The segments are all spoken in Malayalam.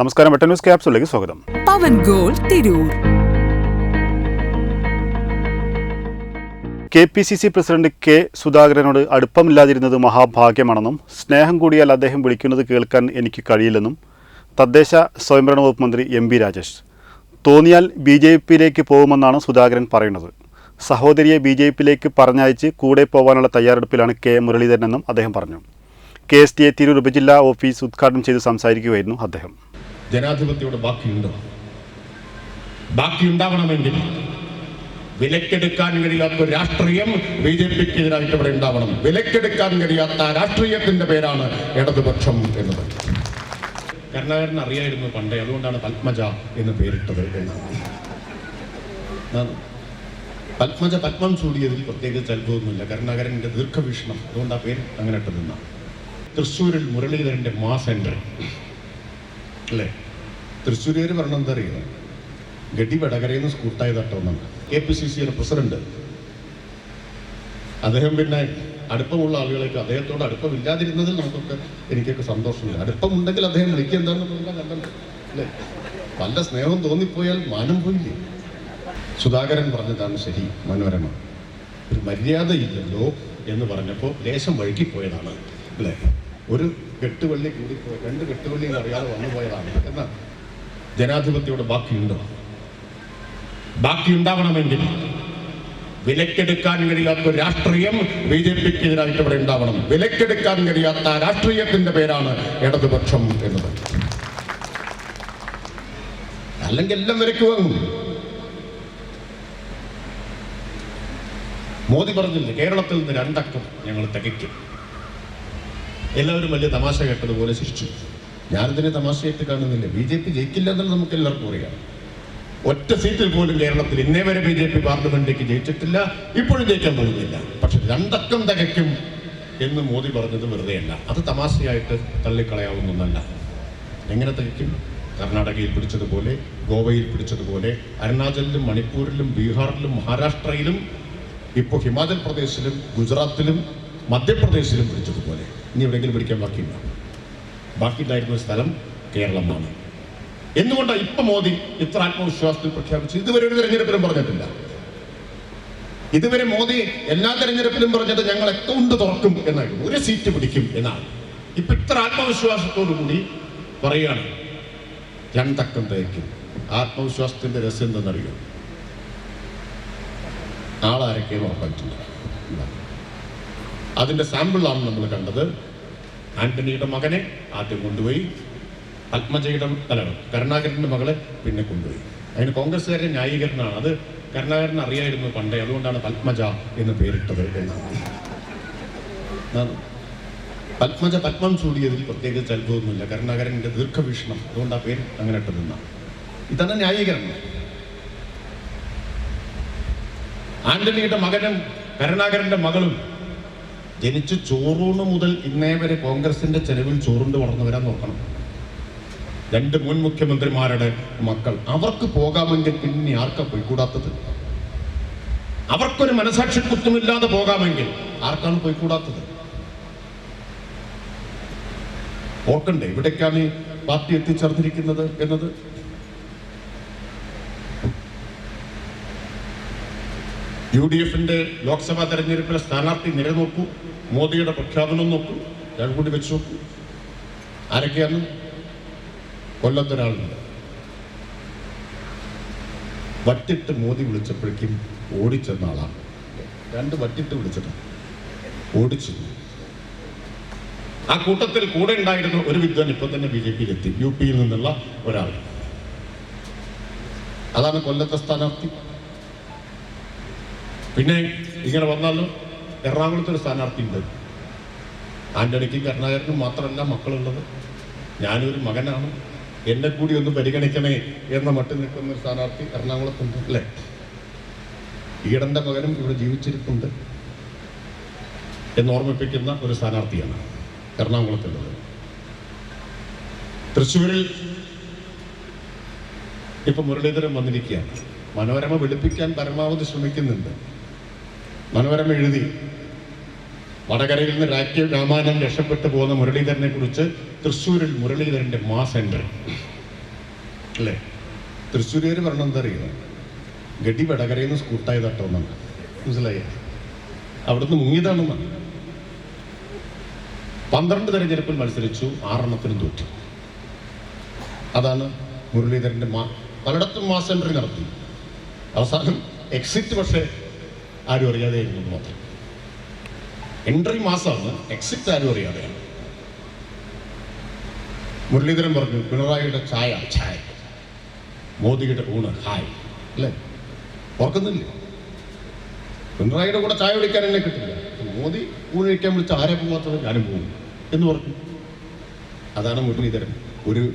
നമസ്കാരം. വെട്ട ന്യൂസ് ക്യാപ്സിലേക്ക് സ്വാഗതം. പവൻ goal Tirur. K P C C president K സുധാകരനോട് അടുപ്പമില്ലാതിരുന്നത് മഹാഭാഗ്യമാണെന്നും സ്നേഹം കൂടിയാൽ അദ്ദേഹം വിളിക്കുന്നത് കേൾക്കാൻ എനിക്ക് കഴിയില്ലെന്നും തദ്ദേശ സ്വയംഭരണ വകുപ്പ് മന്ത്രി എം ബി രാജേഷ്. തോന്നിയാൽ ബി ജെ പിയിലേക്ക് പോകുമെന്നാണ് സുധാകരൻ പറയുന്നത്. സഹോദരിയെ ബി ജെ പിയിലേക്ക് പറഞ്ഞയച്ച് കൂടെ പോകാനുള്ള തയ്യാറെടുപ്പിലാണ് കെ മുരളീധരനെന്നും അദ്ദേഹം പറഞ്ഞു. K S T A Tirur ഉപജില്ലാ ഓഫീസ് ഉദ്ഘാടനം ചെയ്ത് സംസാരിക്കുകയായിരുന്നു അദ്ദേഹം. ജനാധിപത്യയുടെ ബാക്കിയുണ്ടോ? ബാക്കിയുണ്ടാവണമെങ്കിൽ വിലക്കെടുക്കാൻ കഴിയാത്ത രാഷ്ട്രീയം ബി ജെ പിക്ക് എതിരായിട്ട് ഇവിടെ ഉണ്ടാവണം. വിലക്കെടുക്കാൻ കഴിയാത്ത രാഷ്ട്രീയത്തിന്റെ പേരാണ് ഇടതുപക്ഷം എന്നത്. കരുണാകരൻ അറിയായിരുന്നു പണ്ടേ അതുകൊണ്ടാണ് പത്മജ എന്ന് പേരിട്ടത് എന്നാണ്. പത്മജ പത്മം ചൂടിയതിൽ പ്രത്യേകിച്ച് അത്ഭുതമൊന്നുമില്ല. കരുണാകരന്റെ ദീർഘവീക്ഷണം അതുകൊണ്ട് ആ പേര് അങ്ങനെ ഇട്ടത് എന്നാണ് തൃശ്ശൂരിൽ മുരളീധരന്റെ മാസ് എൻട്രി അല്ലേ? തൃശ്ശൂരുകാർ പറഞ്ഞ എന്താ അറിയുക ഗഡി വടകരയിൽ നിന്ന് സ്കൂട്ടായി തട്ടോന്നാണ് കെ പി സി സിയുടെ പ്രസിഡന്റ്. അദ്ദേഹം പിന്നെ അടുപ്പമുള്ള ആളുകളേക്ക് അദ്ദേഹത്തോട് അടുപ്പമില്ലാതിരുന്നതിൽ നമുക്കൊക്കെ എനിക്കൊക്കെ സന്തോഷമില്ല അടുപ്പമുണ്ടെങ്കിൽ അദ്ദേഹം വിളിക്കുക എന്താണ് അല്ലേ? വല്ല സ്നേഹം തോന്നിപ്പോയാൽ മാനം പോയില്ലേ? സുധാകരൻ പറഞ്ഞതാണ് ശരി മനോരമ. ഒരു മര്യാദയില്ലല്ലോ എന്ന് പറഞ്ഞപ്പോൾ ലേശം വഴുകിപ്പോയതാണ്. അല്ലേ? ഒരു കെട്ടുവള്ളി കൂടിപ്പോയി രണ്ട് കെട്ടുവള്ളി അറിയാതെ വന്നു പോയതാണ്. എന്നാൽ ജനാധിപത്യയുടെ ബാക്കിയുണ്ടോ ബാക്കിയുണ്ടാവണമെങ്കിൽ വിലക്കെടുക്കാൻ കഴിയാത്ത രാഷ്ട്രീയം ബി ജെ പിക്ക് എതിരായിട്ട് ഇവിടെ ഉണ്ടാവണം. വിലക്കെടുക്കാൻ കഴിയാത്ത രാഷ്ട്രീയത്തിന്റെ പേരാണ് ഇടതുപക്ഷം എന്നത്. അല്ലെങ്കിൽ എല്ലാം വിലക്ക് വാങ്ങും. മോദി പറഞ്ഞില്ലേ കേരളത്തിൽ നിന്ന് രണ്ടക്കം ഞങ്ങൾ തികയ്ക്കും. എല്ലാവരും വലിയ തമാശ കേട്ടതുപോലെ ശിക്ഷിച്ചു. ഞാനിതിനെ തമാശയായിട്ട് കാണുന്നില്ല? ബി ജെ പി ജയിക്കില്ല എന്നുള്ളത് നമുക്ക് എല്ലാവർക്കും അറിയാം. ഒറ്റ സീറ്റിൽ പോലും കേരളത്തിൽ ഇന്നേ വരെ ബി ജെ പി പാർലമെന്റിലേക്ക് ജയിച്ചിട്ടില്ല ഇപ്പോഴും ജയിക്കാൻ പോകുന്നില്ല. പക്ഷെ രണ്ടക്കം തകയ്ക്കും എന്ന് മോദി പറഞ്ഞത് വെറുതെയല്ല. അത് തമാശയായിട്ട് തള്ളിക്കളയാവുന്നൊന്നല്ല എങ്ങനെ തകയ്ക്കും? കർണാടകയിൽ പിടിച്ചതുപോലെ ഗോവയിൽ പിടിച്ചതുപോലെ അരുണാചലിലും മണിപ്പൂരിലും ബീഹാറിലും മഹാരാഷ്ട്രയിലും ഇപ്പോൾ ഹിമാചൽ പ്രദേശിലും ഗുജറാത്തിലും മധ്യപ്രദേശിലും പിടിച്ചതുപോലെ ഇനി എവിടെയെങ്കിലും പിടിക്കാൻ ബാക്കിയുണ്ടോ ബാക്കിയുണ്ടായിരുന്ന സ്ഥലം കേരളമാണ്. എന്തുകൊണ്ടാണ് ഇപ്പൊ മോദി ഇത്ര ആത്മവിശ്വാസത്തിൽ പ്രഖ്യാപിച്ചു ഇതുവരെ ഒരു തെരഞ്ഞെടുപ്പിലും പറഞ്ഞിട്ടില്ല. ഇതുവരെ മോദി എല്ലാ തെരഞ്ഞെടുപ്പിലും പറഞ്ഞത് ഞങ്ങൾ അക്കൗണ്ട് തുറക്കും എന്നായിരുന്നു. ഒരു സീറ്റ് പിടിക്കും എന്നാണ്. ഇപ്പൊ ഇത്ര ആത്മവിശ്വാസത്തോടു കൂടി പറയുകയാണ്. രണ്ടക്കം തയ്ക്കും ആത്മവിശ്വാസത്തിന്റെ രസം എന്തെന്നറിയോ ആളാരൊക്കെയെന്ന് ഉറപ്പായിട്ടില്ല ഇല്ല. അതിന്റെ സാമ്പിളാണ് നമ്മൾ കണ്ടത്. ആന്റണിയുടെ മകനെ ആദ്യം കൊണ്ടുപോയി പത്മജയുടെ അല്ല കരുണാകരന്റെ മകളെ പിന്നെ കൊണ്ടുപോയി. അതിന് കോൺഗ്രസ്സുകാരുടെ ന്യായീകരണമാണ്. അത് കരുണാകരൻ അറിയായിരുന്നു പണ്ടേ അതുകൊണ്ടാണ് പത്മജ എന്ന് പേരിട്ടത് എന്നാണ്. പത്മജ പത്മം ചൂടിയതിൽ പ്രത്യേകിച്ച് അത്ഭുതമൊന്നുമില്ല കരുണാകരന്റെ ദീർഘവീക്ഷണം അതുകൊണ്ട് ആ പേര് അങ്ങനെ ഇട്ടതെന്നാണ് ഇതാണ് ന്യായീകരണം. ആന്റണിയുടെ മകനും കരുണാകരന്റെ മകളും ജനിച്ച് ചോറൂണ് മുതൽ ഇന്നേ വരെ കോൺഗ്രസിന്റെ ചെലവിൽ ചോറുണ്ട് വളർന്നു വരാൻ നോക്കണം. രണ്ട് മുൻ മുഖ്യമന്ത്രിമാരുടെ മക്കൾ അവർക്ക് പോകാമെങ്കിൽ പിന്നെ ആർക്കാ പോയിക്കൂടാത്തത്? അവർക്കൊരു മനസാക്ഷി കുത്തുമില്ലാതെ പോകാമെങ്കിൽ ആർക്കാണ് പോയിക്കൂടാത്തത്? ഓർക്കണ്ടേ ഇവിടേക്കാണ് പാർട്ടി എത്തിച്ചേർന്നിരിക്കുന്നത് എന്നത്? യു ഡി എഫിന്റെ ലോക്സഭാ തെരഞ്ഞെടുപ്പിലെ സ്ഥാനാർത്ഥി നില നോക്കൂ മോദിയുടെ പ്രഖ്യാപനം നോക്കൂ ഞാൻ കൂടി വെച്ച് നോക്കൂ. ആരൊക്കെയാണ്? കൊല്ലത്തൊരാളുണ്ട് വട്ടിട്ട് മോദി വിളിച്ചപ്പോഴേക്കും ഓടിച്ചെന്ന ആളാണ്. രണ്ട് വട്ടിട്ട് വിളിച്ചിട്ട് ഓടിച്ചു. ആ കൂട്ടത്തിൽ കൂടെ ഉണ്ടായിരുന്ന ഒരു വിദ്വാൻ ഇപ്പൊ തന്നെ ബി ജെ പിയിലെത്തി യു പിയിൽ നിന്നുള്ള ഒരാൾ. അതാണ് കൊല്ലത്തെ സ്ഥാനാർത്ഥി. പിന്നെ ഇങ്ങനെ വന്നാലും എറണാകുളത്ത് ഒരു സ്ഥാനാർത്ഥി ഉണ്ട് ആന്റണിക്കും കരുണാകരനും മാത്രമല്ല മക്കളുള്ളത്. ഞാനൊരു മകനാണ്. എന്നെ കൂടി ഒന്ന് പരിഗണിക്കണേ എന്ന മട്ടിൽ നിൽക്കുന്ന ഒരു സ്ഥാനാർത്ഥി എറണാകുളത്തുണ്ട് അല്ലേ? ഈടന്റെ മകനും ഇവിടെ ജീവിച്ചിരിപ്പുണ്ട് എന്ന് ഓർമ്മിപ്പിക്കുന്ന ഒരു സ്ഥാനാർത്ഥിയാണ് എറണാകുളത്തുള്ളത്. തൃശ്ശൂരിൽ ഇപ്പൊ മുരളീധരൻ വന്നിരിക്കുകയാണ്. മനോരമ വെളുപ്പിക്കാൻ പരമാവധി ശ്രമിക്കുന്നുണ്ട്. മനോരമ എഴുതി. വടകരയിൽ നിന്ന് രാജ്യ രാമായണം രക്ഷപ്പെട്ടു പോകുന്ന മുരളീധരനെ കുറിച്ച് തൃശ്ശൂരിൽ മുരളീധരന്റെ മാ എൻട്രി അല്ലേ? തൃശ്ശൂരുകാർ പറഞ്ഞ എന്താ അറിയുക ഗഡി വടകരയിൽ നിന്ന് സ്കൂട്ടായി തട്ടോന്നാണ് മനസ്സിലായി? അവിടുന്ന് മുങ്ങിയതാണെന്നാണ് പന്ത്രണ്ട് തെരഞ്ഞെടുപ്പിൽ മത്സരിച്ചു ആറെണ്ണത്തിനും തോറ്റു. അതാണ് മുരളീധരന്റെ മാ. പലയിടത്തും മാ എൻട്രി നടത്തി. അവസാനം എക്സിറ്റ് പക്ഷേ ആരും അറിയാതെയായിരുന്നു എന്ന് മാത്രം. എൻട്രി മാസമാണ് എക്സിറ്റ് ആരും അറിയാതെയാണ് മുരളീധരൻ പറഞ്ഞു പിണറായിയുടെ ചായ ചായ. മോദിയുടെ ഊണ് ഹായ്. അല്ലേ? ഓർക്കുന്നില്ലേ? പിണറായിയുടെ കൂടെ ചായ കുടിക്കാൻ എന്നെ കിട്ടില്ല. മോദി ഊണ് കഴിക്കാൻ വിളിച്ച ആരെ പോകാത്തത് ഞാനും പോകും എന്ന് പറഞ്ഞു. അതാണ് മുരളീധരൻ. ഒരു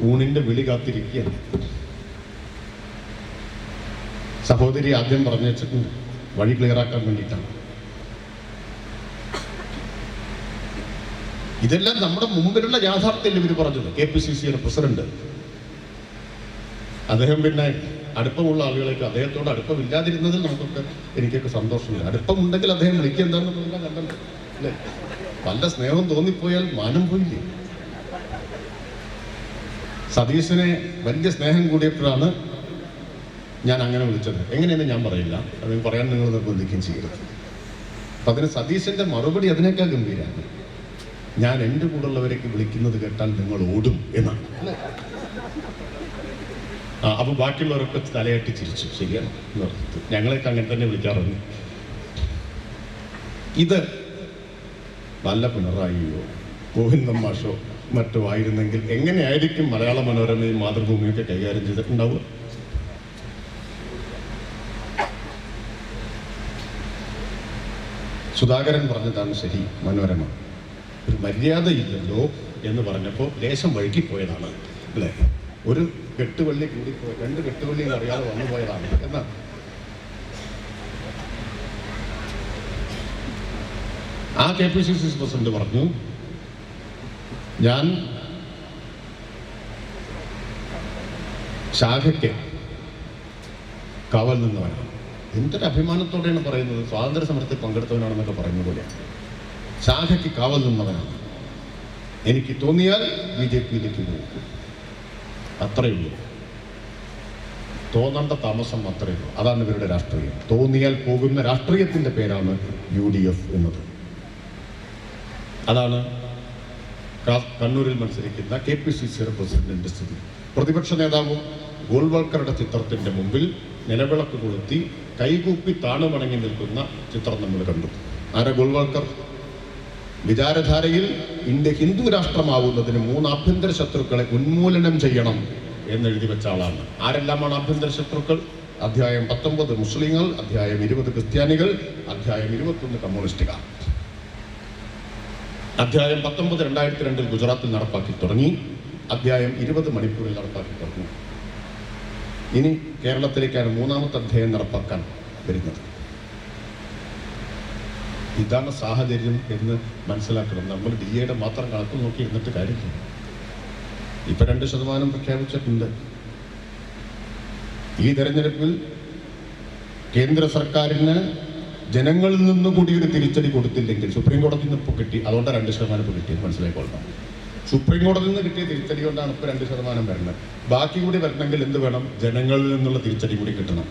ഊണിന്റെ വിളി കാത്തിരിക്കുകയാണ്. സഹോദരി ആദ്യം പറഞ്ഞു വെച്ചിട്ടുണ്ട് വഴി ക്ലിയറാക്കാൻ വേണ്ടിയിട്ടാണ്. ഇതെല്ലാം നമ്മുടെ മുമ്പിലുള്ള യാഥാർത്ഥ്യം ഇവർ പറഞ്ഞത്? കെ പി സി സിയുടെ പ്രസിഡന്റ്. അദ്ദേഹം പിന്നെ അടുപ്പമുള്ള ആളുകളേക്ക് അദ്ദേഹത്തോട് അടുപ്പമില്ലാതിരുന്നതിൽ നമുക്കൊക്കെ എനിക്കൊക്കെ സന്തോഷമില്ല അടുപ്പമുണ്ടെങ്കിൽ അദ്ദേഹം വിളിക്കുക എന്താണെന്ന് കണ്ടല്ലോ അല്ലേ? വല്ല സ്നേഹം തോന്നിപ്പോയാൽ മാനം പോയില്ലേ? സതീശനെ വലിയ സ്നേഹം കൂടിയപ്പോഴാണ് ഞാൻ അങ്ങനെ വിളിച്ചത്. എങ്ങനെയെന്ന് ഞാൻ പറയില്ല. അത് പറയാൻ നിങ്ങൾ നിർബന്ധിക്കുകയും ചെയ്യരുത്. അപ്പൊ അതിന് സതീശന്റെ മറുപടി അതിനേക്കാൾ ഗംഭീരാണ്. ഞാൻ എന്റെ കൂടെയുള്ളവരേക്ക് വിളിക്കുന്നത് കേട്ടാൽ നിങ്ങൾ ഓടും എന്നാണ്. ആ അപ്പൊ ബാക്കിയുള്ളവരൊക്കെ തലയാട്ടി ചിരിച്ചു. ശരിയാണ്. ഞങ്ങളെയൊക്കെ അങ്ങനെ തന്നെ വിളിക്കാറുണ്ട്. ഇത് നല്ല പിണറായിയോ ഗോവിന്ദൻ മാഷോ മറ്റോ ആയിരുന്നെങ്കിൽ എങ്ങനെയായിരിക്കും മലയാള മനോരമയും മാതൃഭൂമിയൊക്കെ കൈകാര്യം ചെയ്തിട്ടുണ്ടാവുക? സുധാകരൻ പറഞ്ഞതാണ് ശരി മനോരമ. ഒരു മര്യാദയില്ലല്ലോ എന്ന് പറഞ്ഞപ്പോൾ ലേശം വഴുകിപ്പോയതാണ് അല്ലേ? ഒരു കെട്ടുവള്ളി കൂടിപ്പോയി രണ്ട് കെട്ടുവള്ളിയും അറിയാതെ വന്നു പോയതാണ് എന്നാ? ആ K P C C president പറഞ്ഞു ഞാൻ ശാഖയ്ക്ക് കാവൽ നിന്നവനാണ്. എന്തൊരു അഭിമാനത്തോടെയാണ് പറയുന്നത്? സ്വാതന്ത്ര്യ സമരത്തിൽ പങ്കെടുത്തവനാണെന്നൊക്കെ പറയുന്ന പോലെയാണ്. ശാഖയ്ക്ക് കാവൽ നിന്നവനാണ്. എനിക്ക് തോന്നിയാൽ ബി ജെ പിയിലേക്ക് പോകും. അത്രയുള്ളൂ തോന്നേണ്ട താമസം അത്രയുള്ളൂ അതാണ് ഇവരുടെ രാഷ്ട്രീയം. തോന്നിയാൽ പോകുന്ന രാഷ്ട്രീയത്തിന്റെ പേരാണ് യു ഡി എഫ് എന്നത്. അതാണ് കണ്ണൂരിൽ മത്സരിക്കുന്ന കെ പി സി സിയുടെ പ്രസിഡന്റിന്റെ സ്ഥിതി. പ്രതിപക്ഷ നേതാവും ഗോൾവൾക്കറുടെ ചിത്രത്തിന്റെ മുമ്പിൽ നിലവിളക്ക് കൊളുത്തി കൈകൂപ്പി താണുമണങ്ങി നിൽക്കുന്ന ചിത്രം നമ്മൾ കണ്ടു. ആര ഗോൾവൾക്കർ വിചാരധാരയിൽ ഇന്ത്യ ഹിന്ദു രാഷ്ട്രമാവുന്നതിന് മൂന്ന് ആഭ്യന്തര ശത്രുക്കളെ ഉന്മൂലനം ചെയ്യണം എന്നെഴുതി വെച്ച ആളാണ്. ആരെല്ലാമാണ് ആഭ്യന്തര ശത്രുക്കൾ? അധ്യായം പത്തൊമ്പത് മുസ്ലിങ്ങൾ അധ്യായം ഇരുപത് ക്രിസ്ത്യാനികൾ അധ്യായം ഇരുപത്തൊന്ന് കമ്മ്യൂണിസ്റ്റുകാർ. അധ്യായം പത്തൊമ്പത് രണ്ടായിരത്തി രണ്ടിൽ ഗുജറാത്തിൽ നടപ്പാക്കി തുടങ്ങി. അധ്യായം ഇരുപത് മണിപ്പൂരിൽ നടപ്പാക്കി തുടങ്ങി. ഇനി കേരളത്തിലേക്കാണ് മൂന്നാമത്തെ അധ്യായം നടപ്പാക്കാൻ വരുന്നത്. ഇതാണ് സാഹചര്യം എന്ന് മനസ്സിലാക്കണം. നമ്മൾ ഡി എയുടെ മാത്രം കണക്ക് നോക്കി ഇരുന്നിട്ട് കാര്യമില്ല. ഇപ്പൊ രണ്ട് ശതമാനം പ്രഖ്യാപിച്ചിട്ടുണ്ട്. ഈ തെരഞ്ഞെടുപ്പിൽ കേന്ദ്ര സർക്കാരിന് ജനങ്ങളിൽ നിന്ന് കൂടി ഒരു തിരിച്ചടി കൊടുത്തില്ലെങ്കിൽ സുപ്രീം കോടതി നിന്ന് ഇപ്പോൾ കിട്ടി. അതുകൊണ്ട് രണ്ട് ശതമാനം ഇപ്പോൾ കിട്ടി മനസ്സിലായിക്കൊള്ളണം. സുപ്രീം കോടതിയിൽ നിന്ന് കിട്ടിയ തിരിച്ചടി കൊണ്ടാണ് ഇപ്പോൾ രണ്ട് ശതമാനം വരുന്നത്. ബാക്കി കൂടി വരണമെങ്കിൽ എന്ത് വേണം? ജനങ്ങളിൽ നിന്നുള്ള തിരിച്ചടി കൂടി കിട്ടണം.